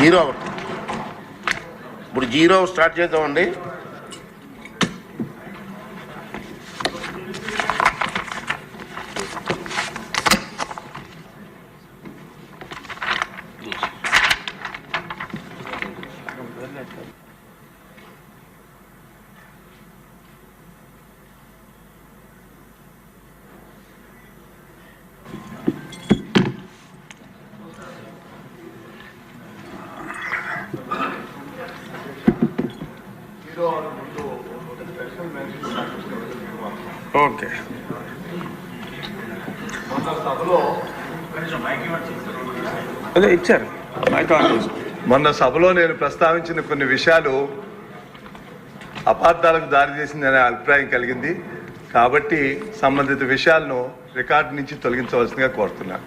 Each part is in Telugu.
Zero hour. ఇప్పుడు జీరో స్టార్ట్ చేద్దామండి. ఓకే. అదే ఇచ్చారు. మొన్న సభలో నేను ప్రస్తావించిన కొన్ని విషయాలు అపార్థాలకు దారితీసిందనే అభిప్రాయం కలిగింది. కాబట్టి సంబంధిత విషయాలను రికార్డు నుంచి తొలగించవలసిందిగా కోరుతున్నా.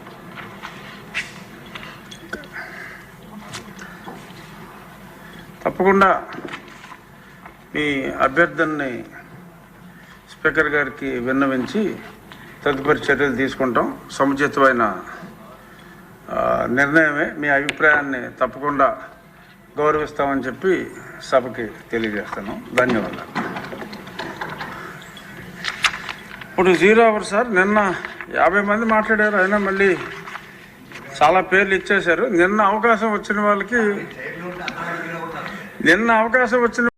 తప్పకుండా మీ అభ్యర్థనని స్పీకర్ గారికి విన్నవించి తదుపరి చర్యలు తీసుకుంటాం. సముచితమైన నిర్ణయమే మీ అభిప్రాయాన్ని తప్పకుండా గౌరవిస్తామని చెప్పి సభకి తెలియజేస్తాను ధన్యవాదాలు. ఇప్పుడు జీరో అవర్ సార్ నిన్న యాభై మంది మాట్లాడారు అయినా మళ్ళీ చాలా పేర్లు ఇచ్చేశారు. నిన్న అవకాశం వచ్చిన వాళ్ళకి నిన్న అవకాశం వచ్చిన